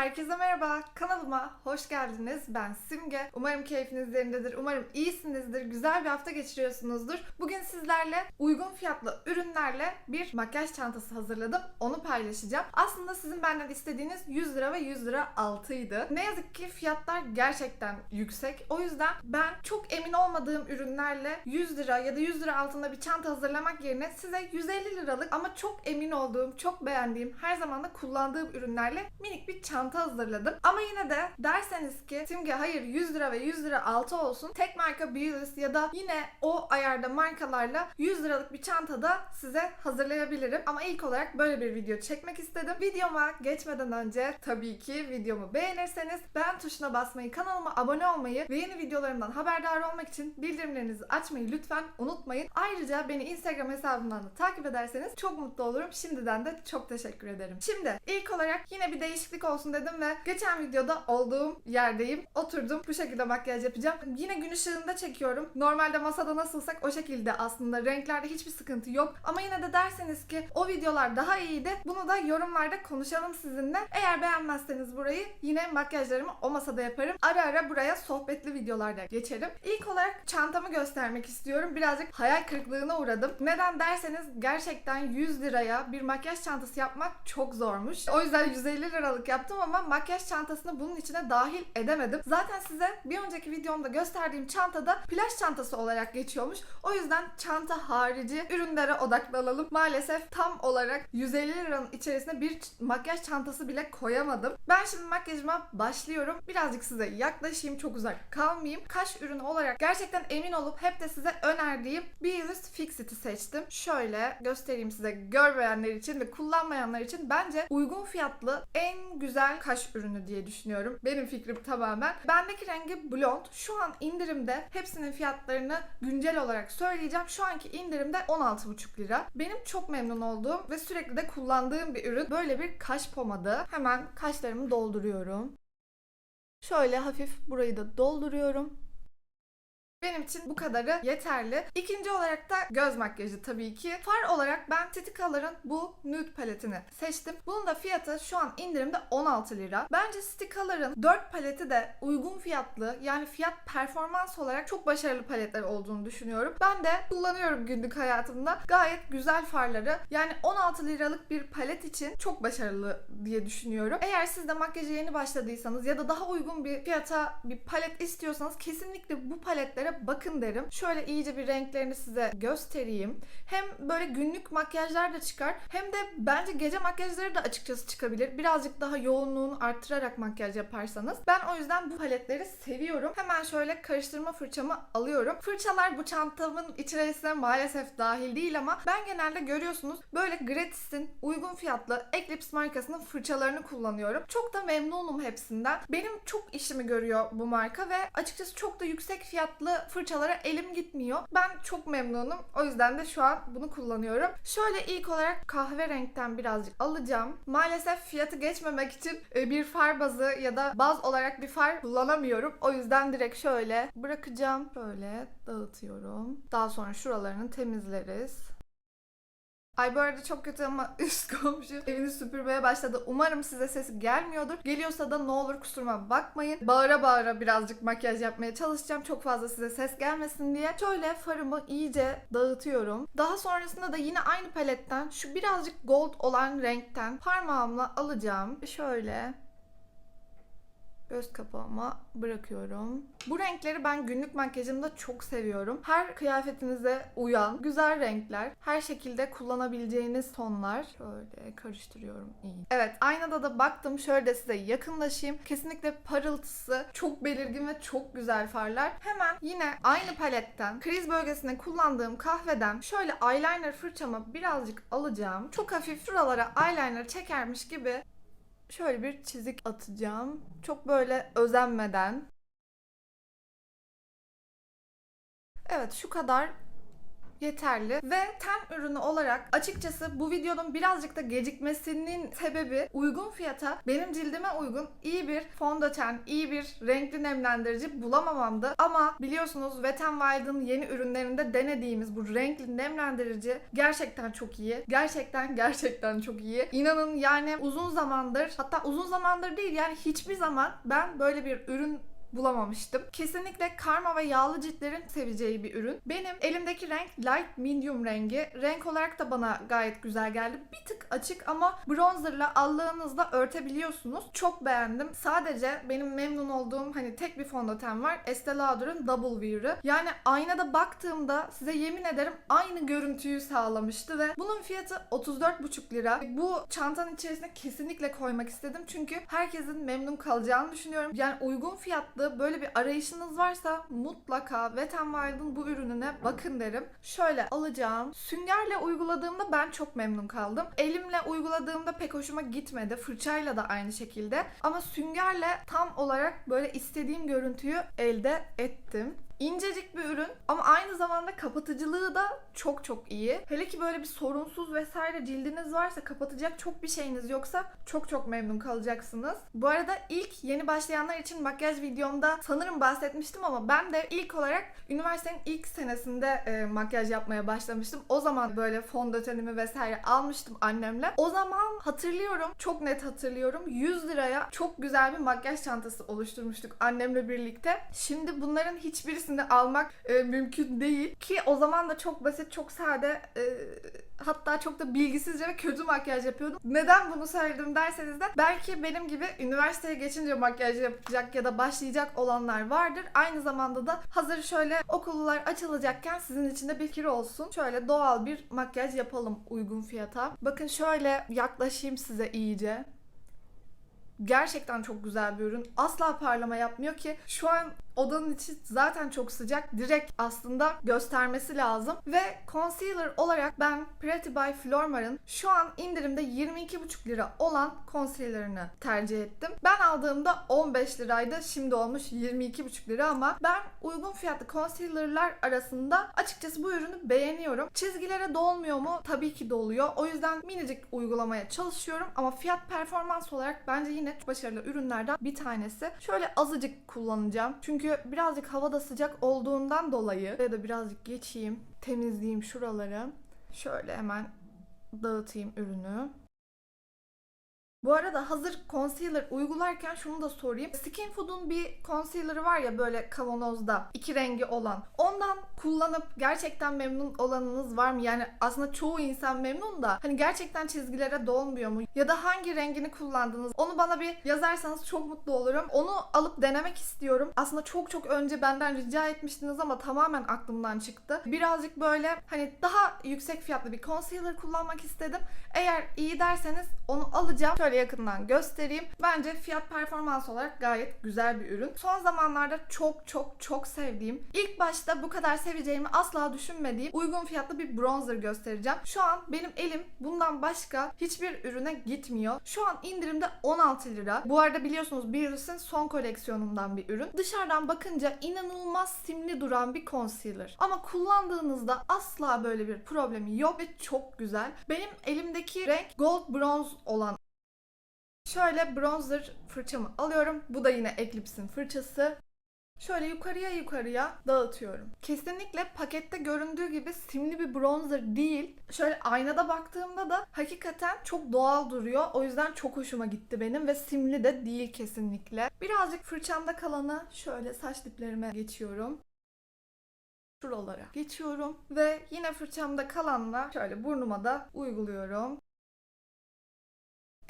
Herkese merhaba, kanalıma hoş geldiniz. Ben Simge. Umarım keyfiniz yerindedir, umarım iyisinizdir, güzel bir hafta geçiriyorsunuzdur. Bugün sizlerle uygun fiyatlı ürünlerle bir makyaj çantası hazırladım. Onu paylaşacağım. Aslında sizin benden istediğiniz 100 lira ve 100 lira altıydı. Ne yazık ki fiyatlar gerçekten yüksek. O yüzden ben çok emin olmadığım ürünlerle 100 lira ya da 100 lira altında bir çanta hazırlamak yerine size 150 liralık ama çok emin olduğum, çok beğendiğim, her zaman da kullandığım ürünlerle minik bir çanta hazırladım. Ama yine de derseniz ki Simge hayır 100 lira ve 100 lira altı olsun. Tek marka Beautys ya da yine o ayarda markalarla 100 liralık bir çanta da size hazırlayabilirim. Ama ilk olarak böyle bir video çekmek istedim. Videoma geçmeden önce tabii ki videomu beğenirseniz beğen tuşuna basmayı, kanalıma abone olmayı ve yeni videolarımdan haberdar olmak için bildirimlerinizi açmayı lütfen unutmayın. Ayrıca beni Instagram hesabımdan da takip ederseniz çok mutlu olurum. Şimdiden de çok teşekkür ederim. Şimdi ilk olarak yine bir değişiklik olsun dedim ve geçen videoda olduğum yerdeyim. Oturdum. Bu şekilde makyaj yapacağım. Yine gün ışığında çekiyorum. Normalde masada nasılsak o şekilde aslında. Renklerde hiçbir sıkıntı yok. Ama yine de derseniz ki o videolar daha iyiydi. Bunu da yorumlarda konuşalım sizinle. Eğer beğenmezseniz burayı yine makyajlarımı o masada yaparım. Ara ara buraya sohbetli videolarda geçerim. İlk olarak çantamı göstermek istiyorum. Birazcık hayal kırıklığına uğradım. Neden derseniz gerçekten 100 liraya bir makyaj çantası yapmak çok zormuş. O yüzden 150 liralık yaptım ama makyaj çantasını bunun içine dahil edemedim. Zaten size bir önceki videomda gösterdiğim çantada plaj çantası olarak geçiyormuş. O yüzden çanta harici ürünlere odaklanalım. Maalesef tam olarak 150 liranın içerisine bir makyaj çantası bile koyamadım. Ben şimdi makyajıma başlıyorum. Birazcık size yaklaşayım, çok uzak kalmayayım. Kaş ürünü olarak gerçekten emin olup hep de size önerdiğim Beauty's Fix It'i seçtim. Şöyle göstereyim size görmeyenler için ve kullanmayanlar için bence uygun fiyatlı en güzel kaş ürünü diye düşünüyorum. Benim fikrim tamamen. Bendeki rengi blond. Şu an indirimde hepsinin fiyatlarını güncel olarak söyleyeceğim. Şu anki indirimde 16,5 lira. Benim çok memnun olduğum ve sürekli de kullandığım bir ürün. Böyle bir kaş pomadı. Hemen kaşlarımı dolduruyorum. Şöyle hafif burayı da dolduruyorum. Benim için bu kadarı yeterli. İkinci olarak da göz makyajı tabii ki. Far olarak ben Color'ın bu nude paletini seçtim. Bunun da fiyatı şu an indirimde 16 lira. Bence Color'ın 4 paleti de uygun fiyatlı yani fiyat performans olarak çok başarılı paletler olduğunu düşünüyorum. Ben de kullanıyorum günlük hayatımda. Gayet güzel farları. Yani 16 liralık bir palet için çok başarılı diye düşünüyorum. Eğer siz de makyaja yeni başladıysanız ya da daha uygun bir fiyata bir palet istiyorsanız kesinlikle bu paletlere bakın derim. Şöyle iyice bir renklerini size göstereyim. Hem böyle günlük makyajlar da çıkar hem de bence gece makyajları da açıkçası çıkabilir. Birazcık daha yoğunluğunu arttırarak makyaj yaparsanız. Ben o yüzden bu paletleri seviyorum. Hemen şöyle karıştırma fırçamı alıyorum. Fırçalar bu çantamın içerisine maalesef dahil değil ama ben genelde görüyorsunuz böyle Gratis'in uygun fiyatlı Eclipse markasının fırçalarını kullanıyorum. Çok da memnunum hepsinden. Benim çok işimi görüyor bu marka ve açıkçası çok da yüksek fiyatlı fırçalara elim gitmiyor. Ben çok memnunum. O yüzden de şu an bunu kullanıyorum. Şöyle ilk olarak kahve renkten birazcık alacağım. Maalesef fiyatı geçmemek için e, bir far bazı ya da baz olarak bir far kullanamıyorum. O yüzden direkt şöyle bırakacağım. Şöyle dağıtıyorum. Daha sonra şuralarını temizleriz. Ay bu arada çok kötü ama üst komşu evini süpürmeye başladı. Umarım size sesi gelmiyordur. Geliyorsa da ne olur kusuruma bakmayın. Bağıra bağıra birazcık makyaj yapmaya çalışacağım. Çok fazla size ses gelmesin diye. Şöyle farımı iyice dağıtıyorum. Daha sonrasında da yine aynı paletten şu birazcık gold olan renkten parmağımla alacağım. Şöyle göz kapağıma bırakıyorum. Bu renkleri ben günlük makyajımda çok seviyorum. Her kıyafetinize uyan, güzel renkler, her şekilde kullanabileceğiniz tonlar. Şöyle karıştırıyorum iyi. Evet, aynada da baktım. Şöyle de size yakınlaşayım. Kesinlikle parıltısı çok belirgin ve çok güzel farlar. Hemen yine aynı paletten kriz bölgesinde kullandığım kahveden şöyle eyeliner fırçamı birazcık alacağım. Çok hafif şuralara eyeliner çekermiş gibi şöyle bir çizik atacağım. Çok böyle özenmeden. Evet şu kadar yeterli. Ve ten ürünü olarak açıkçası bu videonun birazcık da gecikmesinin sebebi uygun fiyata benim cildime uygun iyi bir fondöten, iyi bir renkli nemlendirici bulamamamdı. Ama biliyorsunuz Wet n Wild'ın yeni ürünlerinde denediğimiz bu renkli nemlendirici gerçekten çok iyi. Gerçekten gerçekten çok iyi. İnanın yani uzun zamandır hatta uzun zamandır değil yani hiçbir zaman ben böyle bir ürün bulamamıştım. Kesinlikle karma ve yağlı ciltlerin seveceği bir ürün. Benim elimdeki renk light medium rengi. Renk olarak da bana gayet güzel geldi. Bir tık açık ama bronzerla allığınızda örtebiliyorsunuz. Çok beğendim. Sadece benim memnun olduğum hani tek bir fondöten var. Estee Lauder'ın Double Wear'ı. Yani aynada baktığımda size yemin ederim aynı görüntüyü sağlamıştı ve bunun fiyatı 34,5 lira. Bu çantanın içerisine kesinlikle koymak istedim. Çünkü herkesin memnun kalacağını düşünüyorum. Yani uygun fiyatlı böyle bir arayışınız varsa mutlaka Wet n Wild'ın bu ürününe bakın derim. Şöyle alacağım. Süngerle uyguladığımda ben çok memnun kaldım. Elimle uyguladığımda pek hoşuma gitmedi. Fırçayla da aynı şekilde. Ama süngerle tam olarak böyle istediğim görüntüyü elde ettim. İncecik bir ürün ama aynı zamanda kapatıcılığı da çok çok iyi. Hele ki böyle bir sorunsuz vesaire cildiniz varsa kapatacak çok bir şeyiniz yoksa çok çok memnun kalacaksınız. Bu arada ilk yeni başlayanlar için makyaj videomda sanırım bahsetmiştim ama ben de ilk olarak üniversitenin ilk senesinde e, makyaj yapmaya başlamıştım. O zaman böyle fondötenimi vesaire almıştım annemle. O zaman hatırlıyorum, çok net hatırlıyorum. 100 liraya çok güzel bir makyaj çantası oluşturmuştuk annemle birlikte. Şimdi bunların hiçbirisini almak e, mümkün değil ki o zaman da çok basit, çok sade e, hatta çok da bilgisizce ve kötü makyaj yapıyordum. Neden bunu söyledim derseniz de belki benim gibi üniversiteye geçince makyaj yapacak ya da başlayacak olanlar vardır. Aynı zamanda da hazır şöyle okullar açılacakken sizin için de bir fikir olsun. Şöyle doğal bir makyaj yapalım uygun fiyata. Bakın şöyle yaklaşayım size iyice. Gerçekten çok güzel bir ürün. Asla parlama yapmıyor ki şu an odanın içi zaten çok sıcak. Direkt aslında göstermesi lazım. Ve concealer olarak ben Pretty by Flormar'ın şu an indirimde 22,5 lira olan concealer'ını tercih ettim. Ben aldığımda 15 liraydı. Şimdi olmuş 22,5 lira ama ben uygun fiyatlı concealer'lar arasında açıkçası bu ürünü beğeniyorum. Çizgilere dolmuyor mu? Tabii ki doluyor. O yüzden minicik uygulamaya çalışıyorum ama fiyat performans olarak bence yine başarılı ürünlerden bir tanesi. Şöyle azıcık kullanacağım. Çünkü birazcık havada sıcak olduğundan dolayı ya da birazcık geçeyim, temizleyeyim şuraları. Şöyle hemen dağıtayım ürünü. Bu arada hazır concealer uygularken şunu da sorayım. Skin Food'un bir concealer'ı var ya böyle kavanozda iki rengi olan. Ondan kullanıp gerçekten memnun olanınız var mı? Yani aslında çoğu insan memnun da hani gerçekten çizgilere dolmuyor mu? Ya da hangi rengini kullandınız? Onu bana bir yazarsanız çok mutlu olurum. Onu alıp denemek istiyorum. Aslında çok çok önce benden rica etmiştiniz ama tamamen aklımdan çıktı. Birazcık böyle hani daha yüksek fiyatlı bir concealer kullanmak istedim. Eğer iyi derseniz onu alacağım. Şöyle yakından göstereyim. Bence fiyat performans olarak gayet güzel bir ürün. Son zamanlarda çok çok çok sevdiğim, ilk başta bu kadar seveceğimi asla düşünmediğim uygun fiyatlı bir bronzer göstereceğim. Şu an benim elim bundan başka hiçbir ürüne gitmiyor. Şu an indirimde 16 lira. Bu arada biliyorsunuz Beauty's'in son koleksiyonundan bir ürün. Dışarıdan bakınca inanılmaz simli duran bir concealer. Ama kullandığınızda asla böyle bir problemi yok ve çok güzel. Benim elimdeki renk gold bronze olan Şöyle bronzer fırçamı alıyorum. Bu da yine Eclipse'in fırçası. Şöyle yukarıya yukarıya dağıtıyorum. Kesinlikle pakette göründüğü gibi simli bir bronzer değil. Şöyle aynada baktığımda da hakikaten çok doğal duruyor. O yüzden çok hoşuma gitti benim ve simli de değil kesinlikle. Birazcık fırçamda kalanı şöyle saç diplerime geçiyorum şuralara geçiyorum ve yine fırçamda kalanla şöyle burnuma da uyguluyorum.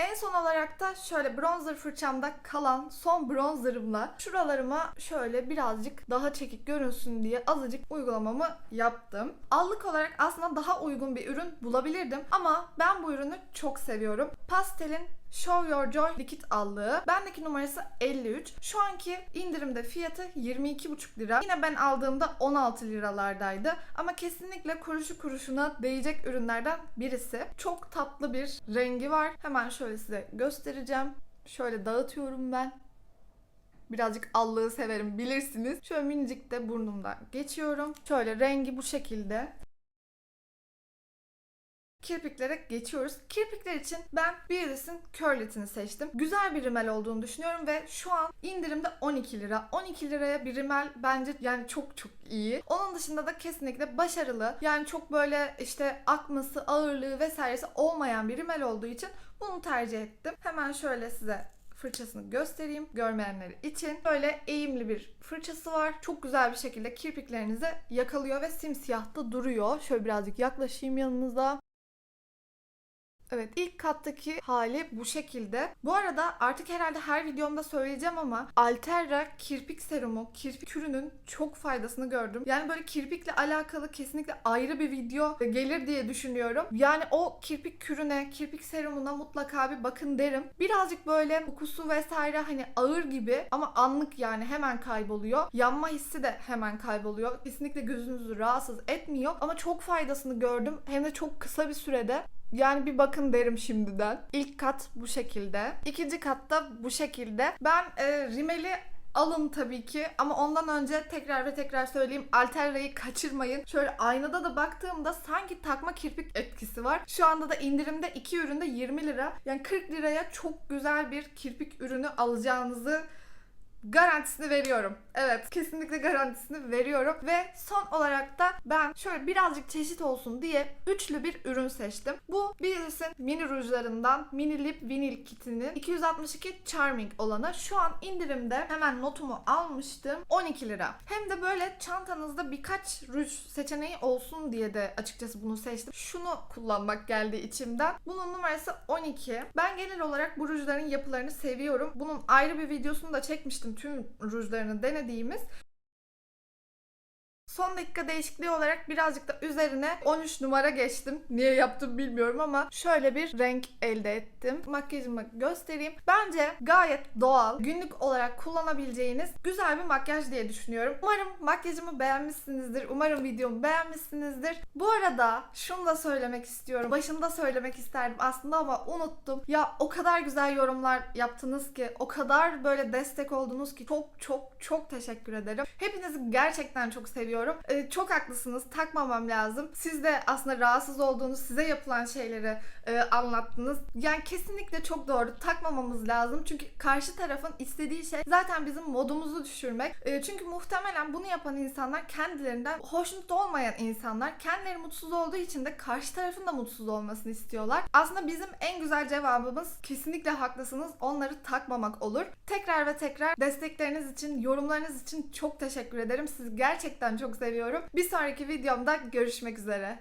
En son olarak da şöyle bronzer fırçamda kalan son bronzerımla şuralarıma şöyle birazcık daha çekik görünsün diye azıcık uygulamamı yaptım. Allık olarak aslında daha uygun bir ürün bulabilirdim ama ben bu ürünü çok seviyorum. Pastel'in Show Your Joy likit allığı. Bendeki numarası 53. Şu anki indirimde fiyatı 22,5 lira. Yine ben aldığımda 16 liralardaydı. Ama kesinlikle kuruşu kuruşuna değecek ürünlerden birisi. Çok tatlı bir rengi var. Hemen şöyle size göstereceğim. Şöyle dağıtıyorum ben. Birazcık allığı severim bilirsiniz. Şöyle minicik de burnumdan geçiyorum. Şöyle rengi bu şekilde. Kirpiklere geçiyoruz. Kirpikler için ben Beauty's'in Curlet'ini seçtim. Güzel bir rimel olduğunu düşünüyorum ve şu an indirimde 12 lira. 12 liraya bir rimel bence yani çok çok iyi. Onun dışında da kesinlikle başarılı. Yani çok böyle işte akması, ağırlığı vesairesi olmayan bir rimel olduğu için bunu tercih ettim. Hemen şöyle size fırçasını göstereyim görmeyenler için. Böyle eğimli bir fırçası var. Çok güzel bir şekilde kirpiklerinizi yakalıyor ve simsiyah da duruyor. Şöyle birazcık yaklaşayım yanınıza. Evet ilk kattaki hali bu şekilde. Bu arada artık herhalde her videomda söyleyeceğim ama Alterra kirpik serumu, kirpik kürünün çok faydasını gördüm. Yani böyle kirpikle alakalı kesinlikle ayrı bir video gelir diye düşünüyorum. Yani o kirpik kürüne, kirpik serumuna mutlaka bir bakın derim. Birazcık böyle kokusu vesaire hani ağır gibi ama anlık yani hemen kayboluyor. Yanma hissi de hemen kayboluyor. Kesinlikle gözünüzü rahatsız etmiyor ama çok faydasını gördüm. Hem de çok kısa bir sürede. Yani bir bakın derim şimdiden. İlk kat bu şekilde. İkinci katta bu şekilde. Ben e, rimeli alın tabii ki ama ondan önce tekrar ve tekrar söyleyeyim Alterra'yı kaçırmayın. Şöyle aynada da baktığımda sanki takma kirpik etkisi var. Şu anda da indirimde iki üründe 20 lira. Yani 40 liraya çok güzel bir kirpik ürünü alacağınızı garantisini veriyorum. Evet kesinlikle garantisini veriyorum. Ve son olarak da ben şöyle birazcık çeşit olsun diye üçlü bir ürün seçtim. Bu Billes'in mini rujlarından Mini Lip Vinyl Kit'inin 262 Charming olanı. Şu an indirimde hemen notumu almıştım. 12 lira. Hem de böyle çantanızda birkaç ruj seçeneği olsun diye de açıkçası bunu seçtim. Şunu kullanmak geldi içimden. Bunun numarası 12. Ben genel olarak bu rujların yapılarını seviyorum. Bunun ayrı bir videosunu da çekmiştim tüm rujlarını denediğimiz. Son dakika değişikliği olarak birazcık da üzerine 13 numara geçtim. Niye yaptım bilmiyorum ama şöyle bir renk elde ettim. Makyajımı göstereyim. Bence gayet doğal, günlük olarak kullanabileceğiniz güzel bir makyaj diye düşünüyorum. Umarım makyajımı beğenmişsinizdir. Umarım videomu beğenmişsinizdir. Bu arada şunu da söylemek istiyorum. Başında söylemek isterdim aslında ama unuttum. Ya o kadar güzel yorumlar yaptınız ki, o kadar böyle destek oldunuz ki çok çok çok teşekkür ederim. Hepinizi gerçekten çok seviyorum. Ee, çok haklısınız. Takmamam lazım. Siz de aslında rahatsız olduğunuz, size yapılan şeyleri e, anlattınız. Yani kesinlikle çok doğru. Takmamamız lazım. Çünkü karşı tarafın istediği şey zaten bizim modumuzu düşürmek. E, çünkü muhtemelen bunu yapan insanlar kendilerinden hoşnut olmayan insanlar. Kendileri mutsuz olduğu için de karşı tarafın da mutsuz olmasını istiyorlar. Aslında bizim en güzel cevabımız kesinlikle haklısınız. Onları takmamak olur. Tekrar ve tekrar destekleriniz için, yorumlarınız için çok teşekkür ederim. Sizi gerçekten çok seviyorum. Bir sonraki videomda görüşmek üzere.